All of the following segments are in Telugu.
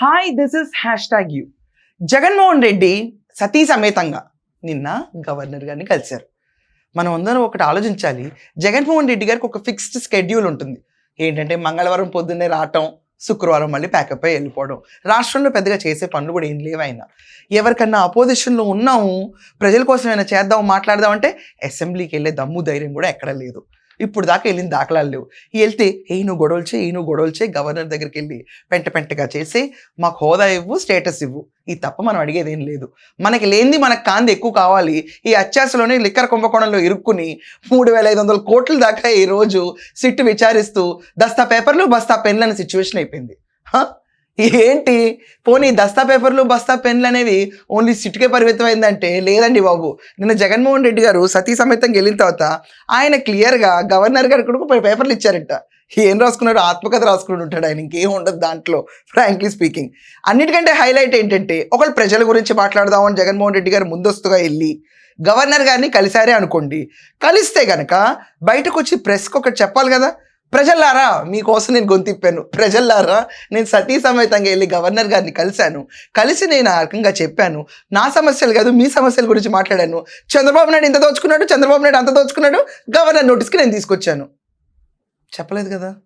Hi this is hashtag U Jaganmohan Reddy సతీ సమేతంగా నిన్న గవర్నర్ గారిని కలిశారు. మనం అందరం ఒకటి ఆలోచించాలి. జగన్మోహన్ రెడ్డి గారికి ఒక ఫిక్స్డ్ స్కెడ్యూల్ ఉంటుంది. ఏంటంటే మంగళవారం పొద్దున్నే రావటం శుక్రవారం మళ్ళీ ప్యాకప్ అయి వెళ్ళిపోవడం. రాష్ట్రంలో పెద్దగా చేసే పనులు కూడా ఏం లేవైనా ఎవరికన్నా అపోజిషన్లో ఉన్నాము ప్రజల కోసం ఏమైనా చేద్దాం మాట్లాడదాం అంటే అసెంబ్లీకి వెళ్ళే దమ్ము ధైర్యం కూడా ఎక్కడ లేదు. ఇప్పుడు దాకా వెళ్ళిన దాఖలాలు లేవు. వెళ్తే ఏ నువ్వు గొడవలు చేయి ఏ నువ్వు గొడవలు చేయి గవర్నర్ దగ్గరికి వెళ్ళి పెంట పెంటగా చేసి మాకు హోదా ఇవ్వు స్టేటస్ ఇవ్వు. ఈ తప్ప మనం అడిగేది ఏం లేదు. మనకి లేనిది మనకు కాంది ఎక్కువ కావాలి. ఈ అత్యాసలోనే లిక్కర్ కుంభకోణంలో ఇరుక్కుని మూడు వేల ఐదు వందల కోట్ల దాకా ఈ రోజు సిట్టు విచారిస్తూ దస్తా పేపర్లు బస్తా పెన్లు అనే సిచ్యువేషన్ అయిపోయింది ఏంటి? పోనీ దస్తా పేపర్లు బస్తా పెన్లు అనేవి ఓన్లీ సిటికే పరిమితం అయిందంటే లేదండి బాబు. నిన్న జగన్మోహన్ రెడ్డి గారు సతీ సమేతంగా వెళ్ళిన తర్వాత ఆయన క్లియర్గా గవర్నర్ గారు కూడా పేపర్లు ఇచ్చారంట. ఏం రాసుకున్నాడు? ఆత్మకథ రాసుకుని ఉంటాడు ఆయన. ఇంకేం ఉండదు దాంట్లో ఫ్రాంక్లీ స్పీకింగ్ అన్నిటికంటే హైలైట్ ఏంటంటే ఒకళ్ళు ప్రజల గురించి మాట్లాడదామని జగన్మోహన్ రెడ్డి గారు ముందస్తుగా వెళ్ళి గవర్నర్ గారిని కలిసారే అనుకోండి. కలిస్తే గనక బయటకు వచ్చి ప్రెస్కి ఒకటి చెప్పాలి కదా. ప్రజల్లారా మీకోసం నేను గొంతిప్పాను ప్రజల్లారా నేను సతీ సమేతంగా వెళ్ళి గవర్నర్ గారిని కలిశాను. కలిసి నేను ఆ రకంగా చెప్పాను. నా సమస్యలు కాదు మీ సమస్యల గురించి మాట్లాడాను. చంద్రబాబు నాయుడు ఇంత దోచుకున్నాడు చంద్రబాబు నాయుడు అంత దోచుకున్నాడు గవర్నర్ నోటీస్కి నేను తీసుకొచ్చాను. చెప్పలేదు కదా?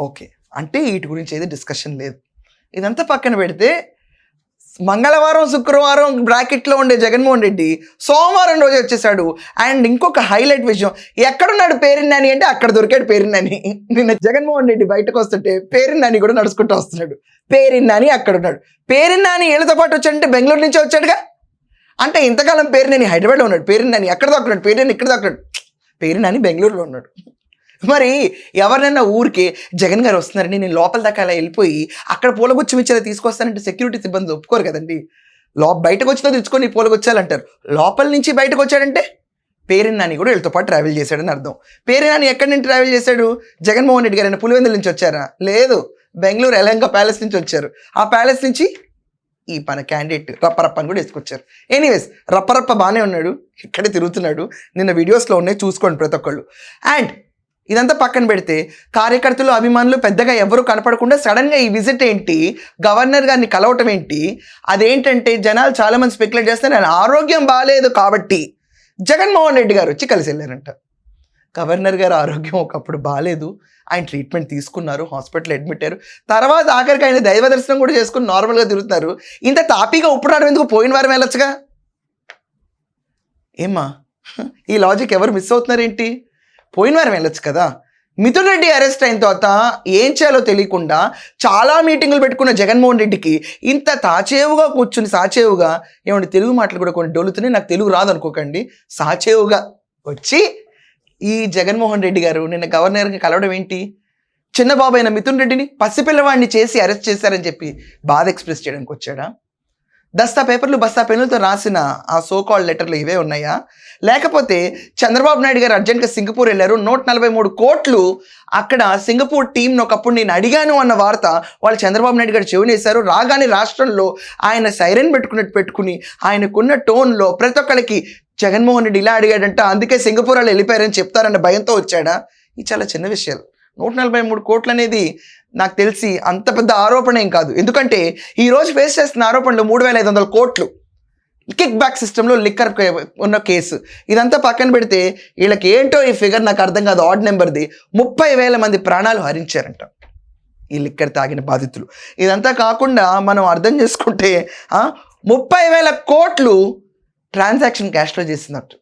ఓకే. అంటే వీటి గురించి ఏది డిస్కషన్ లేదు. ఇదంతా పక్కన పెడితే మంగళవారం శుక్రవారం బ్రాకెట్లో ఉండే జగన్మోహన్ రెడ్డి సోమవారం రోజు వచ్చేసాడు. అండ్ ఇంకొక హైలైట్ విషయం ఎక్కడున్నాడు పేరిన్నాని అంటే అక్కడ దొరికాడు పేరిన్నాని. నిన్న జగన్మోహన్ రెడ్డి బయటకు వస్తుంటే పేరిన్నాని కూడా నడుచుకుంటూ వస్తున్నాడు. పేరిన్నాని అక్కడ ఉన్నాడు పేరిన్నాని ఏళ్ళతో పాటు వచ్చాడంటే బెంగళూరు నుంచి వచ్చాడుగా? అంటే ఇంతకాలం పేరునేని హైదరాబాద్లో ఉన్నాడు. పేరునాని ఎక్కడ దాక్కున్నాడు. పేరుని ఇక్కడ దాక్కున్నాడు. పేరునాని బెంగళూరులో ఉన్నాడు. మరి ఎవరినైనా ఊరికి జగన్ గారు వస్తున్నారని నేను లోపల దాకా అలా వెళ్ళిపోయి అక్కడ పూలగుచ్చం ఇచ్చేది తీసుకొస్తానంటే సెక్యూరిటీ సిబ్బంది ఒప్పుకోరు కదండి. లో బయటకు వచ్చినా తెచ్చుకొని పూలగొచ్చాలంటారు. లోపల నుంచి బయటకు వచ్చాడంటే పేరెన్నాని కూడా వీళ్ళతో పాటు ట్రావెల్ చేశాడని అర్థం. పేరెన్నాని ఎక్కడి నుంచి ట్రావెల్ చేశాడు? జగన్మోహన్ రెడ్డి గారు పులివెందుల నుంచి వచ్చారా? లేదు. బెంగళూరు ఎలంక ప్యాలెస్ నుంచి వచ్చారు. ఆ ప్యాలెస్ నుంచి ఈ మన క్యాండిడేట్ రప్పరప్పని కూడా వేసుకొచ్చారు. ఎనీవేస్ రప్పరప్ప బాగానే ఉన్నాడు. ఇక్కడే తిరుగుతున్నాడు. నిన్న వీడియోస్లో ఉన్నాయి. చూసుకోండి ప్రతి ఒక్కళ్ళు. అండ్ ఇదంతా పక్కన పెడితే కార్యకర్తలు అభిమానులు పెద్దగా ఎవరు కనపడకుండా సడన్గా ఈ విజిట్ ఏంటి గవర్నర్ గారిని కలవటం ఏంటి అదేంటంటే జనాలు చాలామంది స్పెక్యులేట్ చేస్తే నేను ఆరోగ్యం బాగాలేదు కాబట్టి జగన్మోహన్ రెడ్డి గారు వచ్చి కలిసి వెళ్ళారంట. గవర్నర్ గారు ఆరోగ్యం ఒకప్పుడు బాగాలేదు ఆయన ట్రీట్మెంట్ తీసుకున్నారు హాస్పిటల్ అడ్మిట్ అయ్యారు. తర్వాత ఆఖరికి ఆయన దైవ దర్శనం కూడా చేసుకుని నార్మల్గా తిరుగుతున్నారు. ఇంత తాపీగా ఉప్పుడాడు ఎందుకు? పోయిన వారం వెళ్ళొచ్చుగా? ఏమ్మా? ఈ లాజిక్ ఎవరు మిస్ అవుతున్నారు ఏంటి పోయిన వారం వెళ్ళొచ్చు కదా. మిథున్ రెడ్డి అరెస్ట్ అయిన తర్వాత ఏం చేయాలో తెలియకుండా చాలా మీటింగులు పెట్టుకున్న జగన్మోహన్ రెడ్డికి ఇంత తాచేవుగా కూర్చుని సాచేవుగా ఏమంటే తెలుగు మాటలు కూడా కొన్ని డొలుతున్నాయి నాకు తెలుగు రాదు అనుకోకండి. సాచేవుగా వచ్చి ఈ జగన్మోహన్ రెడ్డి గారు నిన్న గవర్నర్ని కలవడం ఏంటి? చిన్నబాబు అయిన మిథున్ రెడ్డిని పసిపిల్లవాడిని చేసి అరెస్ట్ చేశారని చెప్పి బాధ ఎక్స్ప్రెస్ చేయడానికి వచ్చాడా? దస్తా పేపర్లు బస్తా పెన్నులతో రాసిన ఆ సో లెటర్లు ఇవే ఉన్నాయా? లేకపోతే చంద్రబాబు నాయుడు గారు అర్జెంట్గా సింగపూర్ వెళ్ళారు నూట నలభై మూడు కోట్లు అక్కడ సింగపూర్ టీంను ఒకప్పుడు నేను అడిగాను అన్న వార్త వాళ్ళు చంద్రబాబు నాయుడు గారు చెవినేశారు రాగానే రాష్ట్రంలో ఆయన సైరన్ పెట్టుకున్నట్టు పెట్టుకుని ఆయనకున్న టోన్లో ప్రతి ఒక్కరికి జగన్మోహన్ రెడ్డి ఇలా అడిగాడంట అందుకే సింగపూర్ వాళ్ళు వెళ్ళిపోయారని చెప్తారన్న భయంతో వచ్చాడా? ఇది చాలా చిన్న విషయాలు. నూట నలభై మూడు కోట్లు అనేది నాకు తెలిసి అంత పెద్ద ఆరోపణ ఏం కాదు. ఎందుకంటే ఈరోజు ఫేస్ చేస్తున్న ఆరోపణలు మూడు వేల ఐదు వందల కోట్లు. కిక్ బ్యాక్ సిస్టంలో లిక్కర్ ఉన్న కేసు ఇదంతా పక్కన పెడితే వీళ్ళకి ఏంటో ఈ ఫిగర్ నాకు అర్థం కాదు. ఆడ్ నెంబర్ది ముప్పై వేల మంది ప్రాణాలు హరించారంట ఈ లిక్కర్ తాగిన బాధితులు. ఇదంతా కాకుండా మనం అర్థం చేసుకుంటే ముప్పై వేల కోట్లు ట్రాన్సాక్షన్ క్యాష్లో చేసినట్టు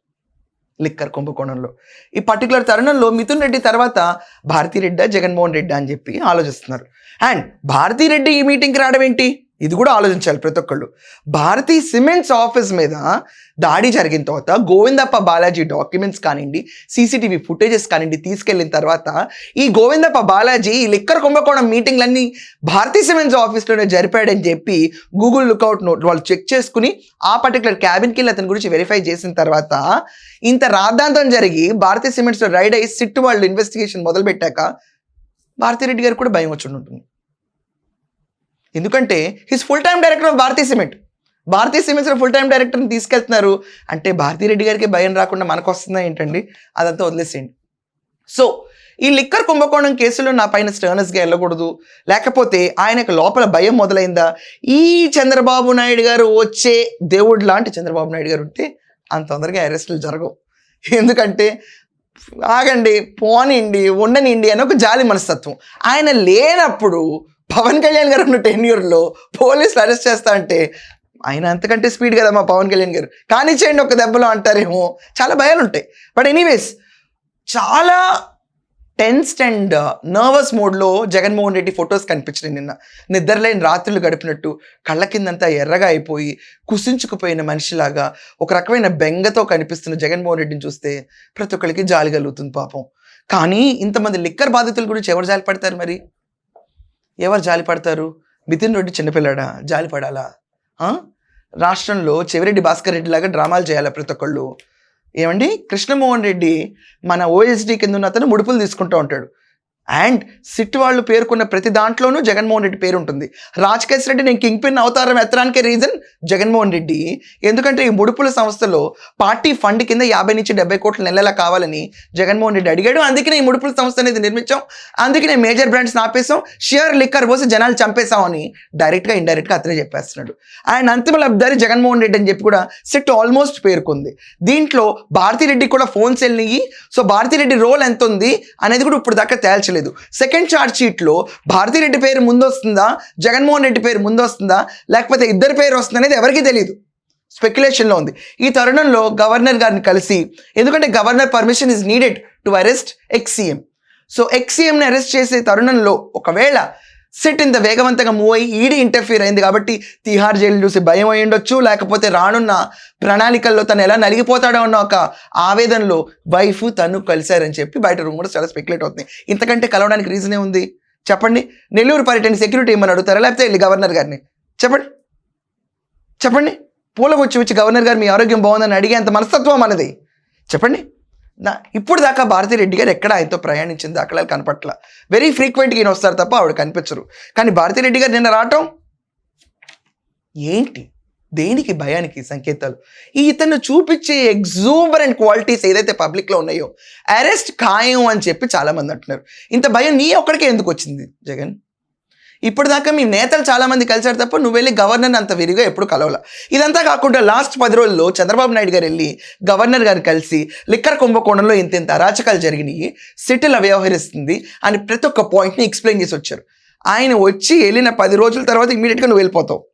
లిక్కర్ కుంభకోణంలో ఈ పర్టికులర్ తరుణంలో మిథున్ రెడ్డి తర్వాత భారతీరెడ్డ జగన్మోహన్ రెడ్డి అని చెప్పి ఆలోచిస్తున్నారు. అండ్ భారతీ రెడ్డి ఈ మీటింగ్కి రావడం ఏంటి? ఇది కూడా ఆలోచించాలి ప్రతి ఒక్కళ్ళు. భారతీ సిమెంట్స్ ఆఫీస్ మీద దాడి జరిగిన తర్వాత గోవిందప్ప బాలాజీ డాక్యుమెంట్స్ కానివ్వండి సీసీటీవీ ఫుటేజెస్ కానివ్వండి తీసుకెళ్ళిన తర్వాత ఈ గోవిందప్ప బాలాజీ ఈ లిక్కర్ కుంభకోణం మీటింగ్లన్నీ భారతీ సిమెంట్స్ ఆఫీస్లోనే జరిపాడని చెప్పి గూగుల్ లుకౌట్ నోట్ వాళ్ళు చెక్ చేసుకుని ఆ పర్టికులర్ క్యాబిన్కి వెళ్ళి అతని గురించి వెరిఫై చేసిన తర్వాత ఇంత రాద్ధాంతం జరిగి భారతీ సిమెంట్స్లో రైడ్ అయ్యి సిట్ వాళ్ళు ఇన్వెస్టిగేషన్ మొదలుపెట్టాక భారతీ రెడ్డి గారికి కూడా భయం వచ్చి ఉంటుంది ఎందుకంటే his full time director of Bharathi cement Bharathi సిమెంట్స్లో full time డైరెక్టర్ని తీసుకెళ్తున్నారు. అంటే భారతీ రెడ్డి గారికి భయం రాకుండా మనకు వస్తుందా ఏంటండి? అదంతా వదిలేసేయండి. సో ఈ లిక్కర్ కుంభకోణం కేసులో నా పైన స్టర్నస్గా వెళ్ళకూడదు. లేకపోతే ఆయనకు లోపల భయం మొదలైందా? ఈ చంద్రబాబు నాయుడు గారు వచ్చే దేవుడు లాంటి చంద్రబాబు నాయుడు గారు ఉంటే అంత తొందరగా అరెస్టులు జరగవు. ఎందుకంటే ఆగండి పోనిండి ఉండనిండి అని ఒక జాలి మనస్తత్వం. ఆయన లేనప్పుడు పవన్ కళ్యాణ్ గారు ఉన్న టెన్యూర్లో పోలీసులు అరెస్ట్ చేస్తా అంటే ఆయన అంతకంటే స్పీడ్ కదా మా పవన్ కళ్యాణ్ గారు. కానీ చేయండి ఒక దెబ్బలో అంటారేమో. చాలా భయాలు ఉంటాయి. బట్ ఎనీవేస్ చాలా టెన్స్డ్ అండ్ నర్వస్ మోడ్లో జగన్మోహన్ రెడ్డి ఫొటోస్ కనిపించినాయి నిన్న. నిద్రలేని రాత్రులు గడిపినట్టు కళ్ళ కిందంతా ఎర్రగా అయిపోయి కుసించుకుపోయిన మనిషిలాగా ఒక రకమైన బెంగతో కనిపిస్తున్న జగన్మోహన్ రెడ్డిని చూస్తే ప్రతి ఒక్కరికి జాలి కలుగుతుంది పాపం. కానీ ఇంతమంది లిక్కర్ బాధితులు గురించి ఎవరు జాలి పడతారు మరి. ఎవరు జాలి పడతారు? మితిన్ రెడ్డి చిన్నపిల్లడా? జాలి పడాలా? రాష్ట్రంలో చెవిరెడ్డి భాస్కర్ రెడ్డి లాగా డ్రామాలు చేయాలా ప్రతి ఒక్కళ్ళు? ఏమండి? కృష్ణమోహన్ రెడ్డి మన ఓఎస్డీ కింద ఉన్న అతను ముడుపులు తీసుకుంటూ ఉంటాడు. అండ్ సిట్ వాళ్ళు పేర్కొన్న ప్రతి దాంట్లోనూ జగన్మోహన్ రెడ్డి పేరు ఉంటుంది రాజకేశ్ రెడ్డి నేను కింగ్ పిన్ అవతారం ఎత్తడానికి రీజన్ జగన్మోహన్ రెడ్డి. ఎందుకంటే ఈ ముడుపుల సంస్థలో పార్టీ ఫండ్ కింద యాభై నుంచి డెబ్బై కోట్ల నెలలా కావాలని జగన్మోహన్ రెడ్డి అడిగాడు. అందుకనే ఈ ముడుపుల సంస్థ అనేది నిర్మించాం. అందుకనే మేజర్ బ్రాండ్స్ ఆపేసాం షేర్ లిక్కర్ పోసి జనాలు చంపేశామని డైరెక్ట్గా ఇండైరెక్ట్గా అతనే చెప్పేస్తున్నాడు. అండ్ అంతిమ లబ్ధారి జగన్మోహన్ రెడ్డి అని చెప్పి కూడా సిట్ ఆల్మోస్ట్ పేర్కొంది. దీంట్లో భారతిరెడ్డి కూడా ఫోన్స్ వెళ్ళినాయి సో భారతిరెడ్డి రోల్ ఎంత ఉంది అనేది కూడా ఇప్పుడు దాకా తేల్చలేదు. సెకండ్ ఛార్జ్ షీట్లో భారతిరెడ్డి పేరు ముందు వస్తుందా జగన్మోహన్ రెడ్డి పేరు ముందు వస్తుందా లేకపోతే ఇద్దరి పేరు వస్తుంది అనేది ఎవరికీ తెలియదు స్పెక్యులేషన్లో ఉంది. ఈ తరుణంలో గవర్నర్ గారిని కలిసి ఎందుకంటే governor permission is needed to arrest ex CM so ఎక్సీఎంని arrest చేసే తరుణంలో ఒకవేళ సిట్ ఇంత వేగవంతంగా మూవ్ అయ్యి ఈడీ ఇంటర్ఫీర్ అయింది కాబట్టి తిహార్ జైలు చూసి భయం అయి ఉండొచ్చు. లేకపోతే రానున్న ప్రణాళికల్లో తను ఎలా నలిగిపోతాడో అన్న ఒక ఆవేదనలో వైఫ్ తను కలిశారని చెప్పి బయట రూమ్ కూడా చాలా స్పెక్యులేట్ అవుతుంది ఇంతకంటే కలవడానికి రీజనే ఉంది? చెప్పండి. నెల్లూరు పర్యటన సెక్యూరిటీ ఏమని అడుగుతారా? లేకపోతే వెళ్ళి గవర్నర్ గారిని? చెప్పండి. చెప్పండి. పూలకు వచ్చి వచ్చి గవర్నర్ గారు మీ ఆరోగ్యం బాగుందని అడిగే అంత మనస్తత్వం మనది. చెప్పండి. నా ఇప్పుడు దాకా భారతిరెడ్డి గారు ఎక్కడ ఆయనతో ప్రయాణించిన దాఖలాలు కనపట్ల. వెరీ ఫ్రీక్వెంట్గా ఈయన వస్తారు తప్ప ఆవిడ కనిపించరు. కానీ భారతిరెడ్డి గారు నిన్న రావటం? ఏంటి? దేనికి భయానికి సంకేతాలు? ఈ ఇతను చూపించే ఎగ్జూబరెంట్ క్వాలిటీస్ ఏదైతే పబ్లిక్లో ఉన్నాయో అరెస్ట్ ఖాయం అని చెప్పి చాలామంది అంటున్నారు. ఇంత భయం నీ ఒక్కడికే ఎందుకు వచ్చింది జగన్? ఇప్పుడు దాకా మీ నేతలు చాలామంది కలిశారు తప్ప నువ్వు వెళ్ళి గవర్నర్ అంత విరిగా ఎప్పుడు కలవలా. ఇదంతా కాకుండా లాస్ట్ పది రోజుల్లో చంద్రబాబు నాయుడు గారు వెళ్ళి గవర్నర్ గారు కలిసి లిక్కర్ కుంభకోణంలో ఇంత ఇంత అరాచకాలు జరిగినాయి సిటీలో వ్యవహరిస్తుంది అని ప్రతి ఒక్క పాయింట్ని ఎక్స్ప్లెయిన్ చేసి వచ్చారు. ఆయన వచ్చి వెళ్ళిన పది రోజుల తర్వాత ఇమీడియట్గా నువ్వు వెళ్ళిపోతావు.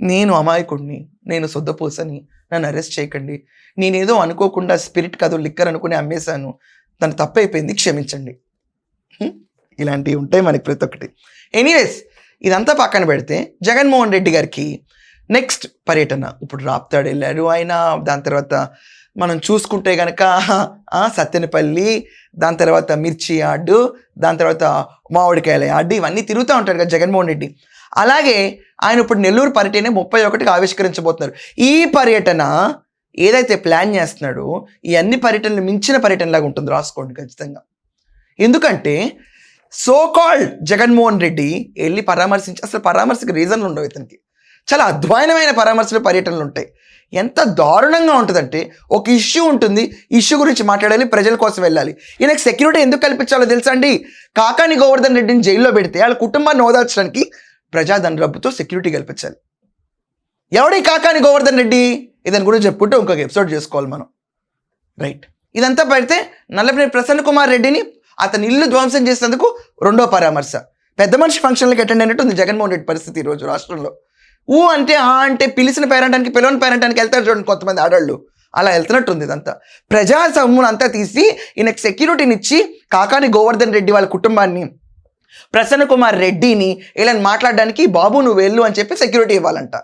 నేను అమాయకుడిని నేను శుద్ధపూసని నన్ను అరెస్ట్ చేయకండి. నేనేదో అనుకోకుండా స్పిరిట్ కాదు లిక్కర్ అనుకుని అమ్మేశాను. తను తప్పైపోయింది క్షమించండి. ఇలాంటివి ఉంటాయి మనకి ప్రతి ఒక్కటి. ఎనీవేస్ ఇదంతా పక్కన పెడితే జగన్మోహన్ రెడ్డి గారికి నెక్స్ట్ పర్యటన. ఇప్పుడు రాప్తాడు వెళ్ళారు ఆయన. దాని తర్వాత మనం చూసుకుంటే కనుక సత్యనపల్లి సత్తెనపల్లి దాని తర్వాత మిర్చి యార్డు దాని తర్వాత మామిడికాయల యార్డు ఇవన్నీ తిరుగుతూ ఉంటాడు కదా జగన్మోహన్ రెడ్డి. అలాగే ఆయన ఇప్పుడు నెల్లూరు పర్యటన ముప్పై ఒకటికి ఆవిష్కరించబోతున్నారు. ఈ పర్యటన ఏదైతే ప్లాన్ చేస్తున్నాడో ఈ అన్ని పర్యటనలు మించిన పర్యటనలాగా ఉంటుంది రాసుకోండి ఖచ్చితంగా. ఎందుకంటే సో కాల్డ్ జగన్మోహన్ రెడ్డి వెళ్ళి పరామర్శించి అసలు పరామర్శకు రీజన్లు ఉండవు ఇతనికి. చాలా అధ్వానమైన పరామర్శలు పర్యటనలు ఉంటాయి. ఎంత దారుణంగా ఉంటుందంటే ఒక ఇష్యూ ఉంటుంది ఇష్యూ గురించి మాట్లాడాలి ప్రజల కోసం వెళ్ళాలి. ఈయనకు సెక్యూరిటీ ఎందుకు కల్పించాలో తెలుసా అండి? కాకాని గోవర్ధన్ రెడ్డిని జైల్లో పెడితే వాళ్ళ కుటుంబాన్ని ఓదార్చడానికి ప్రజాధన డబ్బుతో సెక్యూరిటీ కల్పించాలి. ఎవడి కాకాని గోవర్ధన్ రెడ్డి? ఇదని గురించి చెప్పుకుంటే ఇంకొక ఎపిసోడ్ చేసుకోవాలి మనం. రైట్ ఇదంతా పెడితే నల్లపల్లి ప్రసన్న కుమార్ రెడ్డిని అతని ఇల్లు ధ్వంసం చేసేందుకు రెండో పరామర్శ. పెద్ద మనిషి ఫంక్షన్లకు అటెండ్ అయినట్టు ఉంది జగన్మోహన్ రెడ్డి పరిస్థితి ఈరోజు రాష్ట్రంలో. ఊ అంటే ఆ అంటే పిలిచిన పేరంటానికి పిలవని పేరంటానికి వెళ్తారు చూడండి కొంతమంది ఆడవాళ్ళు. అలా వెళ్తున్నట్టుంది ఇదంతా. ప్రజా సొమ్మును అంతా తీసి ఈయనకు సెక్యూరిటీని ఇచ్చి కాకాని గోవర్ధన్ రెడ్డి వాళ్ళ కుటుంబాన్ని ప్రసన్న కుమార్ రెడ్డిని ఇలా మాట్లాడడానికి బాబు నువ్వు వెళ్ళు అని చెప్పి సెక్యూరిటీ ఇవ్వాలంట.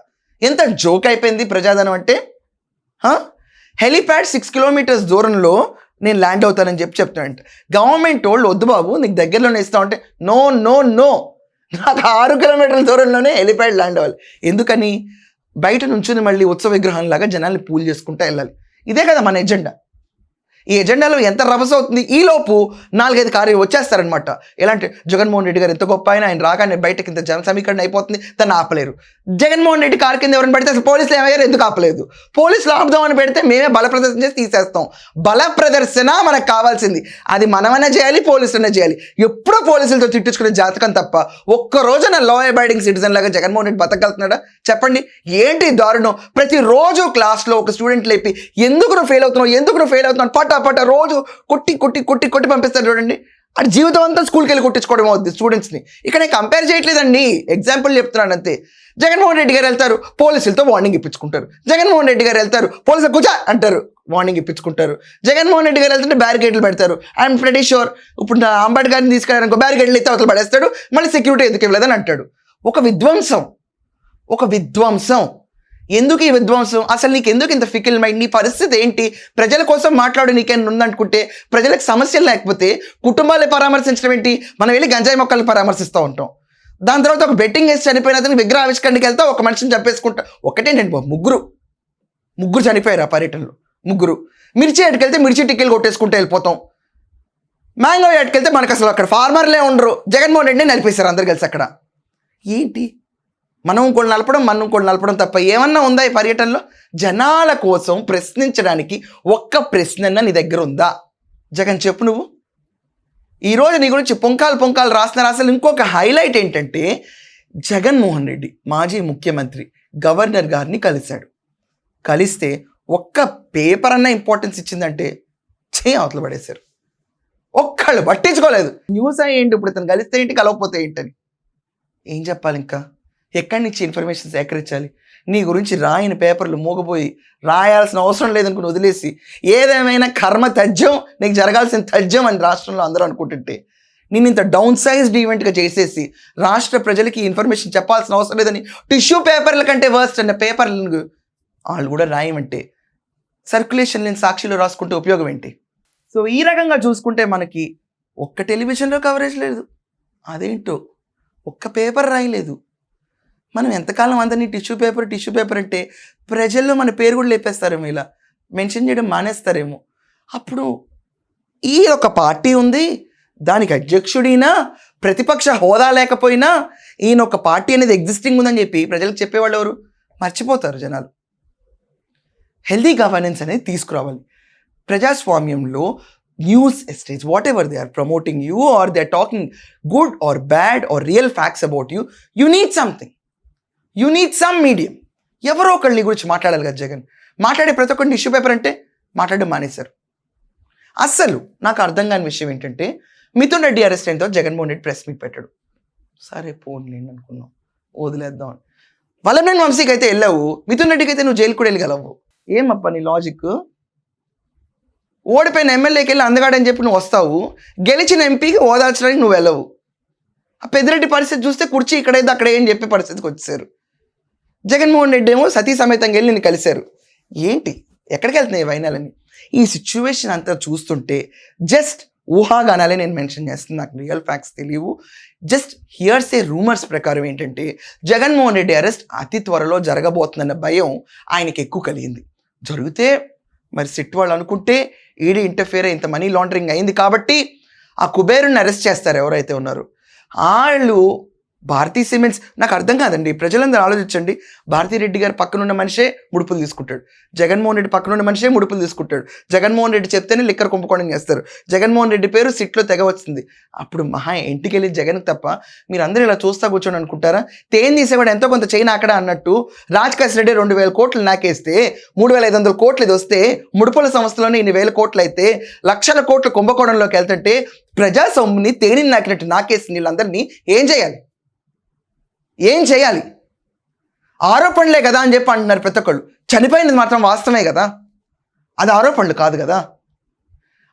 ఎంత జోక్ అయిపోయింది ప్రజాధనం అంటే హెలిప్యాడ్ సిక్స్ కిలోమీటర్స్ దూరంలో నేను ల్యాండ్ అవుతానని చెప్పి చెప్తానంట గవర్నమెంట్ వాళ్ళు వద్దు బాబు నీకు దగ్గరలోనే ఇస్తామంటే నో నో నో. నాకు ఆరు కిలోమీటర్ల దూరంలోనే హెలిప్యాడ్ ల్యాండ్ అవ్వాలి. ఎందుకని? బయట నుంచుని మళ్ళీ ఉత్సవ విగ్రహంలాగా జనాల్ని పూల్ చేసుకుంటూ వెళ్ళాలి. ఇదే కదా మన ఎజెండా. ఈ ఎజెండాలో ఎంత రభస అవుతుంది? ఈ లోపు నాలుగైదు కార్యాలు వచ్చేస్తారనమాట ఇలాంటి జగన్మోహన్ రెడ్డి గారు ఎంత గొప్ప ఆయన ఆయన రాగానే బయటకి ఇంత జన సమీకరణ అయిపోతుంది తను ఆపలేరు. జగన్మోహన్ రెడ్డి కారు కింద ఎవరిని పెడితే అసలు పోలీసులు ఏమయ్యారు? ఎందుకు ఆపలేదు? పోలీసులు అని పెడితే మేమే బల ప్రదర్శన చేసి తీసేస్తాం. బల ప్రదర్శన మనకు కావాల్సింది. అది మనమనే చేయాలి పోలీసులనే చేయాలి. ఎప్పుడో పోలీసులతో తిట్టించుకునే జాతకం తప్ప ఒక్క రోజున లా అబైడింగ్ సిటిజన్ లాగా జగన్మోహన్ రెడ్డి బతకగలుగుతున్నాడా? చెప్పండి. ఏంటి దారుణం? ప్రతిరోజు క్లాస్లో ఒక స్టూడెంట్ లేపి ఎందుకు నువ్వు ఫెయిల్ అవుతున్నావు? ఎందుకు నువ్వు ఫెయిల్ అవుతున్నావు? పట్ పట్ట రోజు కొట్టి కొట్టి కొట్టి కొట్టి పంపిస్తారు చూడండి. అది జీవితం అంతా స్కూల్కి వెళ్ళి కొట్టించుకోవడం అవుద్ది స్టూడెంట్స్ని ఇక్కడ నేను కంపేర్ చేయట్లేదండి. ఎగ్జాంపుల్ చెప్తున్నాను అంతే. జగన్మోహన్ రెడ్డి గారు వెళ్తారు పోలీసులతో వార్నింగ్ ఇప్పించుకుంటారు. జగన్మోహన్ రెడ్డి గారు వెళ్తారు పోలీసులు కూర్చో అంటారు వార్నింగ్ ఇప్పించుకుంటారు. జగన్మోహన్ రెడ్డి గారు వెళ్తుంటే బ్యారికేడ్లు పెడతారు. ఐఎమ్ ప్రెటీ షూర్ ఇప్పుడు నా అంబేద్కర్ని తీసుకెళ్ళారనుకో బ్యారికేడ్లు ఎత్తే అవతల పడేస్తాడు మళ్ళీ సెక్యూరిటీ ఎందుకు ఇవ్వలేదని అంటాడు. ఒక విధ్వంసం. ఒక విధ్వంసం. ఎందుకు ఈ విధ్వంసం? అసలు నీకు ఎందుకు ఇంత ఫికిల్ మైండ్? నీ పరిస్థితి ఏంటి? ప్రజల కోసం మాట్లాడు నీకేం ఉందనుకుంటే ప్రజలకు సమస్యలు లేకపోతే కుటుంబాలు పరామర్శించడం ఏంటి? మనం వెళ్ళి గంజాయి మొక్కల్ని పరామర్శిస్తూ ఉంటాం. దాని తర్వాత ఒక బెట్టింగ్ వేసి చనిపోయిన అతను విగ్రహ ఆవిష్కరణకి వెళ్తా ఒక మనిషిని చంపేసుకుంటా. ఒకటేంటండి బాబు? ముగ్గురు. ముగ్గురు చనిపోయారు ఆ పర్యటనలో. ముగ్గురు. మిర్చి ఎటుకెళ్తే మిర్చి టిక్కెలు కొట్టేసుకుంటూ వెళ్ళిపోతాం. మ్యాంగో ఎటుకెళ్తే మనకు అసలు అక్కడ ఫార్మర్లే ఉండరు. జగన్మోహన్ రెడ్డి నలిపేశారు అందరు కలిసి అక్కడ. ఏంటి? మనం ఇంకోటి నలపడం మనం ఇంకోటి నలపడం తప్ప ఏమన్నా ఉందా ఈ పర్యటనలో? జనాల కోసం ప్రశ్నించడానికి ఒక్క ప్రశ్న నీ దగ్గర ఉందా? జగన్ చెప్పు నువ్వు. ఈరోజు నీ గురించి పొంకాలు పొంకాలు రాసిన రాసిన ఇంకొక హైలైట్ ఏంటంటే జగన్మోహన్ రెడ్డి మాజీ ముఖ్యమంత్రి గవర్నర్ గారిని కలిశాడు. కలిస్తే ఒక్క పేపర్ అన్న ఇంపార్టెన్స్ ఇచ్చిందంటే చేయి అవతల పడేశారు. ఒక్కళ్ళు పట్టించుకోలేదు. న్యూస్ అయ్యేంటి ఇప్పుడు ఇతను కలిస్తే ఏంటి కలవకపోతే ఏంటని? ఏం చెప్పాలి ఇంకా ఎక్కడి నుంచి ఇన్ఫర్మేషన్ సేకరించాలి? నీ గురించి రాయని పేపర్లు మూగపోయి రాయాల్సిన అవసరం లేదనుకుని వదిలేసి ఏదేమైనా కర్మ తజ్యం నీకు జరగాల్సిన తజ్యం అని రాష్ట్రంలో అందరూ అనుకుంటుంటే నేను ఇంత డౌన్ సైజ్డ్ ఈవెంట్గా చేసేసి రాష్ట్ర ప్రజలకి ఇన్ఫర్మేషన్ చెప్పాల్సిన అవసరం లేదని టిష్యూ పేపర్ల కంటే వర్స్ట్ అన్న పేపర్లను వాళ్ళు కూడా రాయమంటే సర్క్యులేషన్ లేని సాక్షిలో రాసుకుంటే ఉపయోగం ఏంటి? సో ఈ రకంగా చూసుకుంటే మనకి ఒక్క టెలివిజన్లో కవరేజ్ లేదు. అదేంటో? ఒక్క పేపర్ రాయలేదు. మనం ఎంతకాలం అందరినీ టిష్యూ పేపర్ టిష్యూ పేపర్ అంటే ప్రజల్లో మన పేరు కూడా లేపేస్తారేమో ఇలా. మెన్షన్ చేయడం మానేస్తారేమో. అప్పుడు ఈ ఒక పార్టీ ఉంది దానికి అధ్యక్షుడైనా ప్రతిపక్ష హోదా లేకపోయినా ఈయన ఒక పార్టీ అనేది ఎగ్జిస్టింగ్ ఉందని చెప్పి ప్రజలకు చెప్పేవాళ్ళు ఎవరు? మర్చిపోతారు జనాలు. హెల్దీ గవర్నెన్స్ అనేది తీసుకురావాలి. ప్రజాస్వామ్యంలో news stage whatever they are promoting you or they are talking good or bad or real facts about you you need something you need some medium ఎవరో ఒకళ్ళు నీ గురించి మాట్లాడాలి కదా జగన్. మాట్లాడే ప్రతి ఒక్కరిని ఇష్యూ పేపర్ అంటే మాట్లాడడం మానేశారు. అస్సలు నాకు అర్థం కాని విషయం ఏంటంటే మిథున్ రెడ్డి అరెస్ట్ అయిన తర్వాత జగన్మోహన్ రెడ్డి ప్రెస్ మీట్ పెట్టాడు. సరే పోన్లేండి అనుకున్నాం. వదిలేద్దాం. అని వల్లభనేని వంశీకి అయితే వెళ్ళావు. మిథున్ రెడ్డికి అయితే నువ్వు జైలు కూడా వెళ్ళగలవు. ఏమప్ప నీ లాజిక్ ఓడిపోయిన ఎమ్మెల్యేకి వెళ్ళి అందగాడని చెప్పి నువ్వు వస్తావు. గెలిచిన ఎంపీకి ఓదార్చడానికి నువ్వు వెళ్ళవు. ఆ పెద్దిరెడ్డి పరిస్థితి చూస్తే కుర్చీ ఇక్కడైతే అక్కడ ఏం చెప్పే పరిస్థితికి వచ్చేసారు జగన్మోహన్ రెడ్డి ఏమో సతీ సమేతంగా వెళ్ళి నేను కలిశారు. ఏంటి? ఎక్కడికి వెళ్తున్నాయి వైనాలని ఈ సిచ్యువేషన్ అంతా చూస్తుంటే జస్ట్ ఊహాగానాలే నేను మెన్షన్ చేస్తున్నాను. నాకు రియల్ ఫ్యాక్ట్స్ తెలియవు. జస్ట్ హియర్స్ ఏ రూమర్స్ ప్రకారం ఏంటంటే జగన్మోహన్ రెడ్డి అరెస్ట్ అతి త్వరలో జరగబోతుందన్న భయం ఆయనకి ఎక్కువ కలిగింది. జరిగితే మరి సిట్ వాళ్ళు అనుకుంటే ఈడీ ఇంటర్ఫియర్ ఇంత మనీ లాండరింగ్ అయింది కాబట్టి ఆ కుబేరుని అరెస్ట్ చేస్తారు ఎవరైతే ఉన్నారో. వాళ్ళు భారతీ సిమెంట్స్ నాకు అర్థం కాదండి. ప్రజలందరూ ఆలోచించండి. భారతీ రెడ్డి గారు పక్కనున్న మనిషే ముడుపులు తీసుకుంటాడు. జగన్మోహన్ రెడ్డి పక్కనున్న మనిషే ముడుపులు తీసుకుంటాడు. జగన్మోహన్ రెడ్డి చెప్తేనే లిక్కర్ కుంభకోణం చేస్తారు. జగన్మోహన్ రెడ్డి పేరు సిట్లో తెగ వచ్చింది. అప్పుడు మహా ఇంటికి వెళ్ళి జగన్ తప్ప మీరు అందరూ ఇలా చూస్తా కూర్చొని అనుకుంటారా? తేన్ తీసేవాడు ఎంతో కొంత చైన్ అక్కడ అన్నట్టు రాజ్ రెడ్డి రెండు వేల కోట్లు నాకేస్తే మూడు వేల ఐదు వందల కోట్లు ఇది వస్తే ముడుపుల సంస్థలోనే ఇన్ని వేల కోట్లు అయితే లక్షల కోట్లు కుంభకోణంలోకి వెళ్తుంటే ప్రజా సొమ్ముని తేనెని నాకినట్టు నాకేసి వీళ్ళందరినీ ఏం చేయాలి? ఏం చేయాలి? ఆరోపణలే కదా అని చెప్పి అంటున్నారు ప్రతి ఒక్కళ్ళు. చనిపోయినది మాత్రం వాస్తవమే కదా? అది ఆరోపణలు కాదు కదా?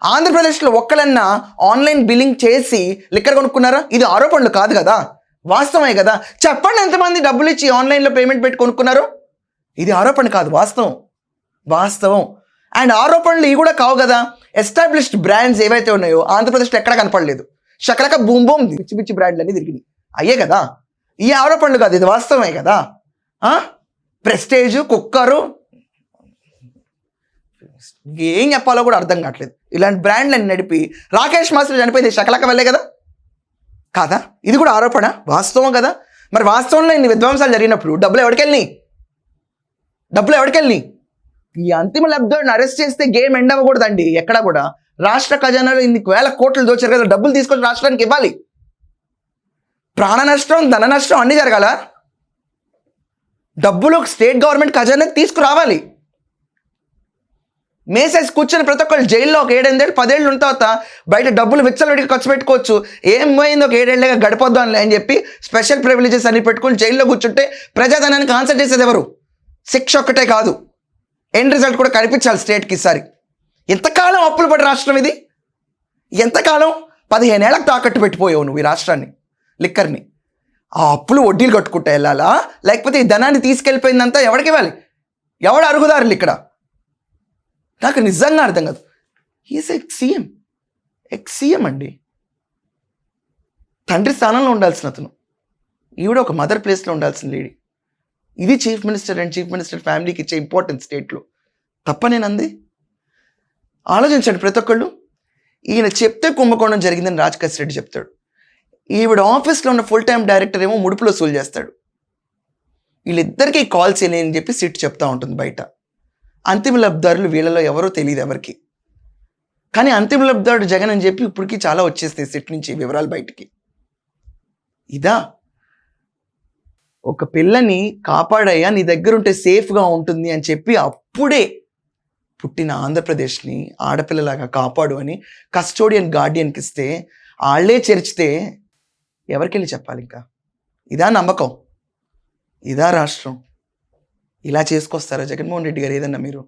ఆంధ్రప్రదేశ్లో ఒక్కలన్నా ఆన్లైన్ బిల్లింగ్ చేసి లిక్కర్ కొనుక్కున్నారా? ఇది ఆరోపణలు కాదు కదా? వాస్తవమే కదా? చెప్పండి ఎంతమంది డబ్బులు ఇచ్చి ఆన్లైన్లో పేమెంట్ పెట్టి కొనుక్కున్నారు? ఇది ఆరోపణ కాదు వాస్తవం. వాస్తవం. అండ్ ఆరోపణలు ఇవి కూడా కావు కదా? ఎస్టాబ్లిష్డ్ బ్రాండ్స్ ఏవైతే ఉన్నాయో ఆంధ్రప్రదేశ్లో ఎక్కడ కనపడలేదు. శకలక బూమ్ బూమ్ పిచ్చి పిచ్చి బ్రాండ్లు అన్ని తిరిగినాయి. అయ్యే కదా? ఈ ఆరోపణలు కాదు ఇది వాస్తవమే కదా? Prestige cooker. ఏం చెప్పాలో కూడా అర్థం కావట్లేదు. ఇలాంటి బ్రాండ్లను నడిపి రాకేష్ మాస్టర్ చనిపోయింది శకలక వల్లే కదా? కాదా? ఇది కూడా ఆరోపణ వాస్తవం కదా? మరి వాస్తవంలో ఇన్ని విధ్వంసాలు జరిగినప్పుడు డబ్బులు ఎవరికెళ్ళి డబ్బులు ఎవరికెళ్ళి ఈ అంతిమ లబ్ధాన్ని అరెస్ట్ చేస్తే గేమ్ ఎండ్ అవ్వకూడదండి కూడా. రాష్ట్ర ఖజానాలో ఇన్ని వేల కోట్లు దోచారు కదా డబ్బులు తీసుకొని రాష్ట్రానికి ఇవ్వాలి. ప్రాణ నష్టం ధన నష్టం అన్నీ జరగాల. డబ్బులు స్టేట్ గవర్నమెంట్ ఖజానాకి తీసుకురావాలి. మేసేసి కూర్చొని ప్రతి ఒక్కరు జైల్లో ఒక ఏడెనిమిదేళ్ళు పదేళ్ళు ఉన్న తర్వాత బయట డబ్బులు విచ్చలవిడికి ఖర్చు పెట్టుకోవచ్చు. ఏం పోయింది ఒక ఏడేళ్ళగా గడిపోద్దాంలే అని చెప్పి స్పెషల్ ప్రివిలేజెస్ అన్ని పెట్టుకొని జైల్లో కూర్చుంటే ప్రజాధనానికి ఆన్సర్ చేసేది ఎవరు? శిక్ష ఒక్కటే కాదు. ఎండ్ రిజల్ట్ కూడా కనిపించాలి స్టేట్కి ఈసారి. ఎంతకాలం అప్పులు పడి రాష్ట్రం ఇది? ఎంతకాలం? పదిహేనేళ్ళకి తాకట్టు పెట్టిపోయావు నువ్వు ఈ రాష్ట్రాన్ని. లిక్కర్ని. ఆ అప్పులు వడ్డీలు కట్టుకుంటా వెళ్ళాలా? లేకపోతే ఈ ధనాన్ని తీసుకెళ్ళిపోయిందంతా ఎవరికి ఇవ్వాలి? ఎవడు అరుగుదారులు ఇక్కడ? నాకు నిజంగా అర్థం కాదు. Is ex CM ex CM అండి. తండ్రి స్థానంలో ఉండాల్సిన అతను. ఈవిడ ఒక మదర్ ప్లేస్లో ఉండాల్సిన లేడీ. ఇది chief minister and chief minister ఫ్యామిలీకి ఇచ్చే ఇంపార్టెన్స్ స్టేట్లో. తప్ప నేను అంది. ఆలోచించండి ప్రతి ఒక్కళ్ళు. ఈయన చెప్తే కుంభకోణం జరిగిందని రాజకేశ్ రెడ్డి చెప్తాడు. ఈవిడ ఆఫీస్లో ఉన్న ఫుల్ టైం డైరెక్టర్ ఏమో ముడుపులో సూలు చేస్తాడు. వీళ్ళిద్దరికీ కాల్ చేయలేని చెప్పి సిట్ చెప్తా ఉంటుంది బయట. అంతిమ లబ్ధారులు వీళ్ళలో ఎవరో తెలియదు ఎవరికి. కానీ అంతిమ లబ్ధారుడు జగన్ అని చెప్పి ఇప్పటికీ చాలా వచ్చేస్తాయి సిట్ నుంచి వివరాలు బయటికి. ఇదా? ఒక పిల్లని కాపాడయ్యా నీ దగ్గర ఉంటే సేఫ్గా ఉంటుంది అని చెప్పి అప్పుడే పుట్టిన ఆంధ్రప్రదేశ్ని ఆడపిల్లలాగా కాపాడు అని కస్టోడియన్ గార్డియన్కి ఇస్తే వాళ్ళే చేర్చితే ఎవరికెళ్ళి చెప్పాలి ఇంకా ఇదా నమ్మకం. ఇదా రాష్ట్రం. ఇలా చేసుకొస్తారా జగన్మోహన్ రెడ్డి గారు ఏదన్నా మీరు?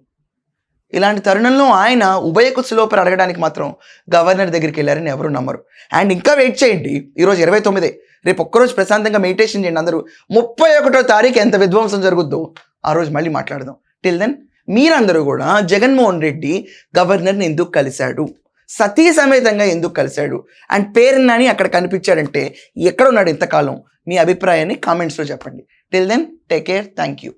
ఇలాంటి తరుణంలో ఆయన ఉభయ కుశలోపరి అడగడానికి మాత్రం గవర్నర్ దగ్గరికి వెళ్ళారని ఎవరు నమ్మరు. అండ్ ఇంకా వెయిట్ చేయండి. ఈరోజు ఇరవై తొమ్మిదే. రేపు ఒక్కరోజు ప్రశాంతంగా మెడిటేషన్ చేయండి అందరూ. ముప్పై ఒకటో తారీఖు ఎంత విధ్వంసం జరుగుద్దో ఆ రోజు మళ్ళీ మాట్లాడదాం. టిల్ దెన్ మీరందరూ కూడా జగన్మోహన్ రెడ్డి గవర్నర్ని ఎందుకు కలిశాడు? సతీ సమేతంగా ఎందుకు కలిశాడు? అండ్ పేరున్నాని అక్కడ కనిపించాడంటే ఎక్కడ ఉన్నాడు ఇంతకాలం? మీ అభిప్రాయాన్ని కామెంట్స్లో చెప్పండి. Till then take care thank you